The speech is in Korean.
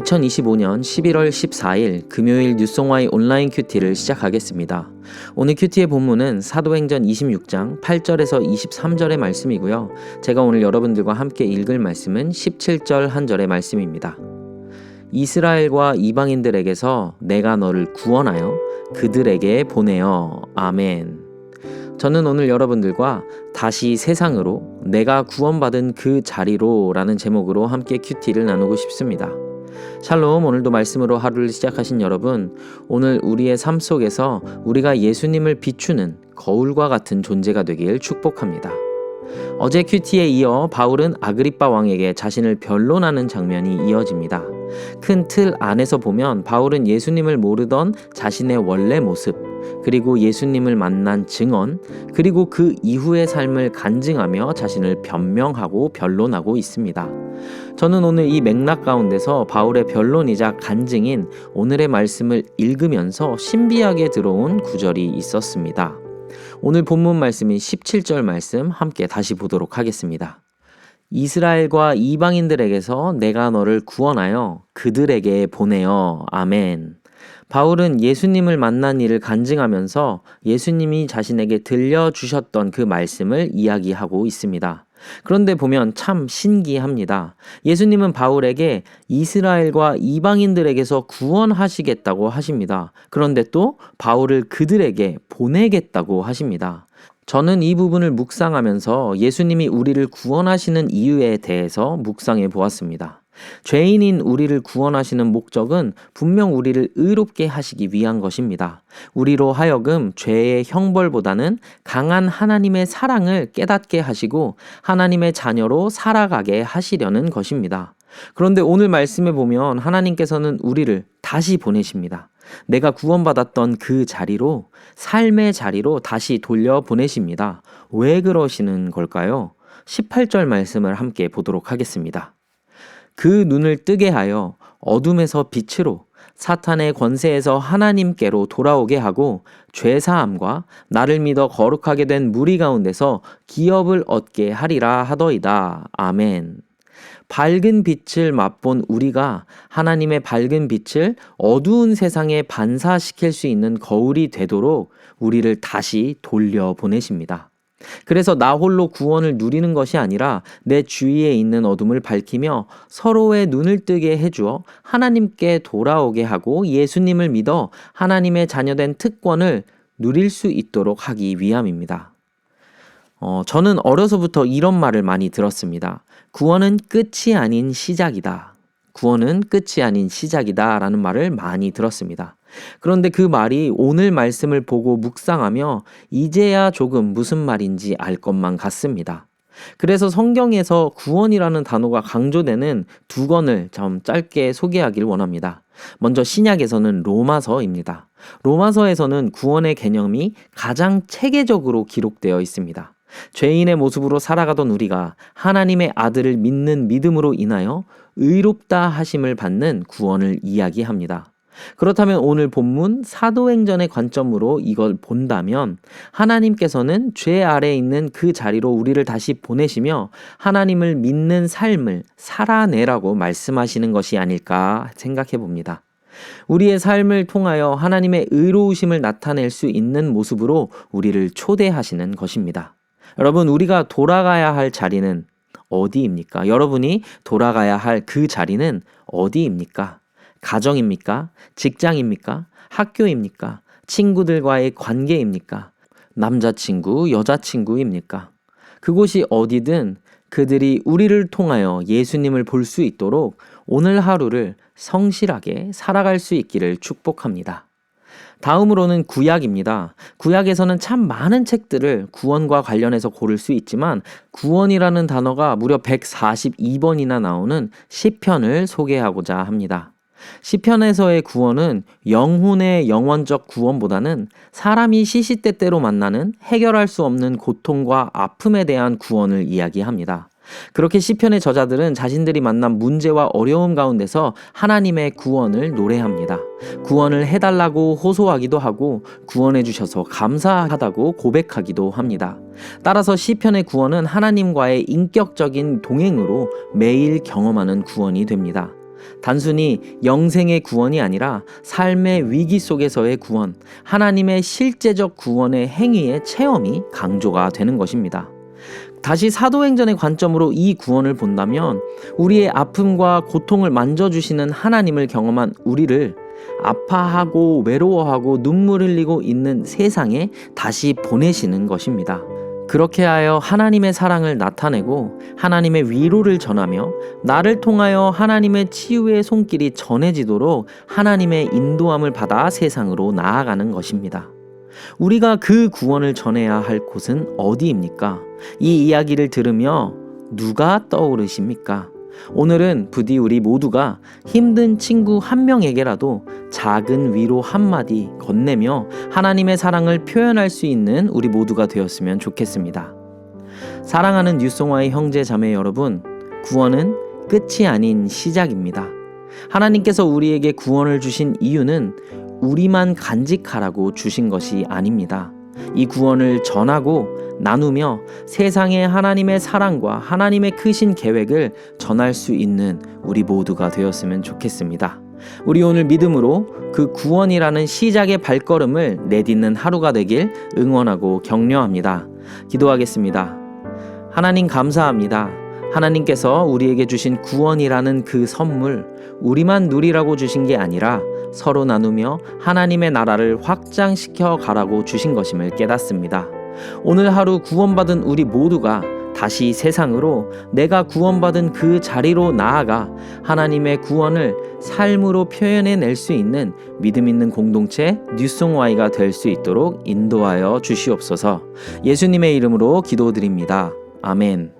2025년 11월 14일 금요일 뉴송와의 온라인 큐티를 시작하겠습니다. 오늘 큐티의 본문은 사도행전 26장 8절에서 23절의 말씀이고요. 제가 오늘 여러분들과 함께 읽을 말씀은 17절 한 절의 말씀입니다. 이스라엘과 이방인들에게서 내가 너를 구원하여 그들에게 보내어 아멘. 저는 오늘 여러분들과 다시 세상으로 내가 구원받은 그 자리로 라는 제목으로 함께 큐티를 나누고 싶습니다. 샬롬 오늘도 말씀으로 하루를 시작하신 여러분 오늘 우리의 삶 속에서 우리가 예수님을 비추는 거울과 같은 존재가 되길 축복합니다. 어제 큐티에 이어 바울은 아그리빠 왕에게 자신을 변론하는 장면이 이어집니다. 큰 틀 안에서 보면 바울은 예수님을 모르던 자신의 원래 모습, 그리고 예수님을 만난 증언, 그리고 그 이후의 삶을 간증하며 자신을 변명하고 변론하고 있습니다. 저는 오늘 이 맥락 가운데서 바울의 변론이자 간증인 오늘의 말씀을 읽으면서 신비하게 들어온 구절이 있었습니다. 오늘 본문 말씀인 17절 말씀 함께 다시 보도록 하겠습니다. 이스라엘과 이방인들에게서 내가 너를 구원하여 그들에게 보내어 아멘. 바울은 예수님을 만난 일을 간증하면서 예수님이 자신에게 들려주셨던 그 말씀을 이야기하고 있습니다. 그런데 보면 참 신기합니다. 예수님은 바울에게 이스라엘과 이방인들에게서 구원하시겠다고 하십니다. 그런데 또 바울을 그들에게 보내겠다고 하십니다. 저는 이 부분을 묵상하면서 예수님이 우리를 구원하시는 이유에 대해서 묵상해 보았습니다. 죄인인 우리를 구원하시는 목적은 분명 우리를 의롭게 하시기 위한 것입니다. 우리로 하여금 죄의 형벌보다는 강한 하나님의 사랑을 깨닫게 하시고 하나님의 자녀로 살아가게 하시려는 것입니다. 그런데 오늘 말씀에 보면 하나님께서는 우리를 다시 보내십니다. 내가 구원받았던 그 자리로 삶의 자리로 다시 돌려 보내십니다. 왜 그러시는 걸까요? 18절 말씀을 함께 보도록 하겠습니다. 그 눈을 뜨게 하여 어둠에서 빛으로 사탄의 권세에서 하나님께로 돌아오게 하고 죄사함과 나를 믿어 거룩하게 된 무리 가운데서 기업을 얻게 하리라 하더이다. 아멘. 밝은 빛을 맛본 우리가 하나님의 밝은 빛을 어두운 세상에 반사시킬 수 있는 거울이 되도록 우리를 다시 돌려 보내십니다. 그래서 나 홀로 구원을 누리는 것이 아니라 내 주위에 있는 어둠을 밝히며 서로의 눈을 뜨게 해주어 하나님께 돌아오게 하고 예수님을 믿어 하나님의 자녀된 특권을 누릴 수 있도록 하기 위함입니다. 어, 저는 어려서부터 이런 말을 많이 들었습니다. 구원은 끝이 아닌 시작이다. 구원은 끝이 아닌 시작이다. 라는 말을 많이 들었습니다. 그런데 그 말이 오늘 말씀을 보고 묵상하며 이제야 조금 무슨 말인지 알 것만 같습니다. 그래서 성경에서 구원이라는 단어가 강조되는 두 권을 좀 짧게 소개하길 원합니다. 먼저 신약에서는 로마서입니다. 로마서에서는 구원의 개념이 가장 체계적으로 기록되어 있습니다. 죄인의 모습으로 살아가던 우리가 하나님의 아들을 믿는 믿음으로 인하여 의롭다 하심을 받는 구원을 이야기합니다. 그렇다면 오늘 본문 사도행전의 관점으로 이걸 본다면 하나님께서는 죄 아래에 있는 그 자리로 우리를 다시 보내시며 하나님을 믿는 삶을 살아내라고 말씀하시는 것이 아닐까 생각해 봅니다. 우리의 삶을 통하여 하나님의 의로우심을 나타낼 수 있는 모습으로 우리를 초대하시는 것입니다. 여러분, 우리가 돌아가야 할 자리는 어디입니까? 여러분이 돌아가야 할 그 자리는 어디입니까? 가정입니까? 직장입니까? 학교입니까? 친구들과의 관계입니까? 남자친구, 여자친구입니까? 그곳이 어디든 그들이 우리를 통하여 예수님을 볼 수 있도록 오늘 하루를 성실하게 살아갈 수 있기를 축복합니다. 다음으로는 구약입니다. 구약에서는 참 많은 책들을 구원과 관련해서 고를 수 있지만 구원이라는 단어가 무려 142번이나 나오는 시편을 소개하고자 합니다. 시편에서의 구원은 영혼의 영원적 구원보다는 사람이 시시때때로 만나는 해결할 수 없는 고통과 아픔에 대한 구원을 이야기합니다. 그렇게 시편의 저자들은 자신들이 만난 문제와 어려움 가운데서 하나님의 구원을 노래합니다. 구원을 해달라고 호소하기도 하고 구원해 주셔서 감사하다고 고백하기도 합니다. 따라서 시편의 구원은 하나님과의 인격적인 동행으로 매일 경험하는 구원이 됩니다. 단순히 영생의 구원이 아니라 삶의 위기 속에서의 구원, 하나님의 실제적 구원의 행위의 체험이 강조가 되는 것입니다. 다시 사도행전의 관점으로 이 구원을 본다면 우리의 아픔과 고통을 만져주시는 하나님을 경험한 우리를 아파하고 외로워하고 눈물 흘리고 있는 세상에 다시 보내시는 것입니다. 그렇게 하여 하나님의 사랑을 나타내고 하나님의 위로를 전하며 나를 통하여 하나님의 치유의 손길이 전해지도록 하나님의 인도함을 받아 세상으로 나아가는 것입니다. 우리가 그 구원을 전해야 할 곳은 어디입니까? 이 이야기를 들으며 누가 떠오르십니까? 오늘은 부디 우리 모두가 힘든 친구 한 명에게라도 작은 위로 한마디 건네며 하나님의 사랑을 표현할 수 있는 우리 모두가 되었으면 좋겠습니다. 사랑하는 뉴송화의 형제 자매 여러분, 구원은 끝이 아닌 시작입니다. 하나님께서 우리에게 구원을 주신 이유는 우리만 간직하라고 주신 것이 아닙니다. 이 구원을 전하고 나누며 세상에 하나님의 사랑과 하나님의 크신 계획을 전할 수 있는 우리 모두가 되었으면 좋겠습니다. 우리 오늘 믿음으로 그 구원이라는 시작의 발걸음을 내딛는 하루가 되길 응원하고 격려합니다. 기도하겠습니다. 하나님 감사합니다. 하나님께서 우리에게 주신 구원이라는 그 선물, 우리만 누리라고 주신 게 아니라 서로 나누며 하나님의 나라를 확장시켜 가라고 주신 것임을 깨닫습니다. 오늘 하루 구원받은 우리 모두가 다시 세상으로 내가 구원받은 그 자리로 나아가 하나님의 구원을 삶으로 표현해 낼 수 있는 믿음 있는 공동체 뉴송와이가 될 수 있도록 인도하여 주시옵소서 예수님의 이름으로 기도드립니다. 아멘.